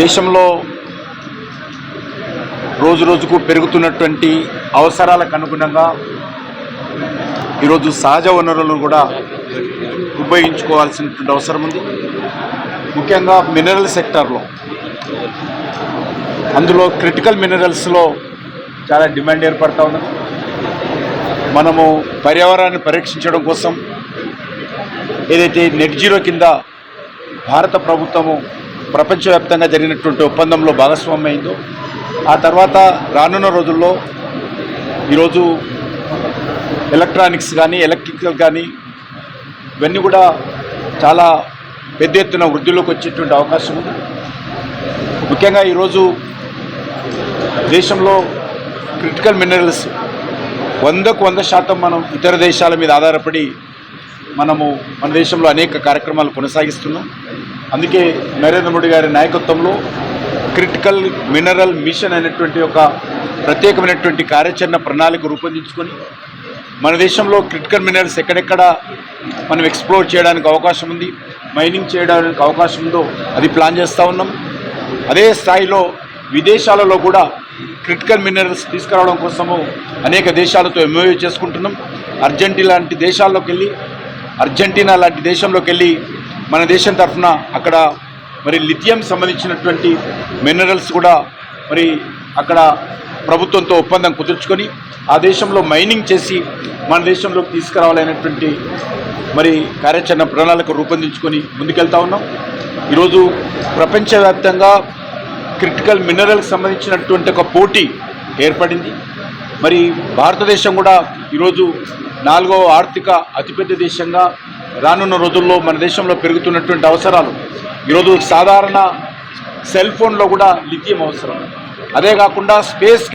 దేశంలో రోజు రోజుకు పెరుగుతున్నటువంటి అవసరాలకు అనుగుణంగా ఈరోజు సహజ వనరులను కూడా ఉపయోగించుకోవాల్సినటువంటి అవసరం ఉంది. ముఖ్యంగా మినరల్ సెక్టార్లో అందులో క్రిటికల్ మినరల్స్లో చాలా డిమాండ్ ఏర్పడతా ఉన్నది. మనము పర్యావరణాన్ని పరీక్షించడం కోసం ఏదైతే నెట్ జీరో కింద భారత ప్రభుత్వము ప్రపంచవ్యాప్తంగా జరిగినటువంటి ఒప్పందంలో భాగస్వామ్యమైందో ఆ తర్వాత రానున్న రోజుల్లో ఈరోజు ఎలక్ట్రానిక్స్ కానీ ఎలక్ట్రికల్ కానీ ఇవన్నీ కూడా చాలా పెద్ద ఎత్తున వృద్ధిలోకి వచ్చేటువంటి అవకాశం ఉంది. ముఖ్యంగా ఈరోజు దేశంలో క్రిటికల్ మినరల్స్ వందకు వంద శాతం మనం ఇతర దేశాల మీద ఆధారపడి మనము మన దేశంలో అనేక కార్యక్రమాలు కొనసాగిస్తున్నాం. అందుకే నరేంద్ర మోడీ గారి నాయకత్వంలో క్రిటికల్ మినరల్ మిషన్ అనేటువంటి ఒక ప్రత్యేకమైనటువంటి కార్యాచరణ ప్రణాళిక రూపొందించుకొని మన దేశంలో క్రిటికల్ మినరల్స్ ఎక్కడెక్కడ మనం ఎక్స్ప్లోర్ చేయడానికి అవకాశం ఉంది మైనింగ్ చేయడానికి అవకాశం ఉందో అది ప్లాన్ చేస్తూ ఉన్నాం. అదే స్థాయిలో విదేశాలలో కూడా క్రిటికల్ మినరల్స్ తీసుకురావడం కోసము అనేక దేశాలతో ఎంఓయూ చేసుకుంటున్నాం. అర్జెంటీనా లాంటి దేశాల్లోకి వెళ్ళి అర్జెంటీనా లాంటి దేశంలోకి వెళ్ళి మన దేశం తరఫున అక్కడ మరి లిథియం సంబంధించినటువంటి మినరల్స్ కూడా మరి అక్కడ ప్రభుత్వంతో ఒప్పందం కుదుర్చుకొని ఆ దేశంలో మైనింగ్ చేసి మన దేశంలోకి తీసుకురావాలనేటువంటి మరి కార్యాచరణ ప్రణాళిక రూపొందించుకొని ముందుకెళ్తా ఉన్నాం. ఈరోజు ప్రపంచవ్యాప్తంగా క్రిటికల్ మినరల్కి సంబంధించినటువంటి ఒక పోటీ ఏర్పడింది. మరి భారతదేశం కూడా ఈరోజు నాలుగవ ఆర్థిక అతిపెద్ద దేశంగా రానున్న రోజుల్లో మన దేశంలో పెరుగుతున్నటువంటి అవసరాలు. ఈరోజు సాధారణ సెల్ ఫోన్లో కూడా లిథియం అవసరం. అదే కాకుండా స్పేస్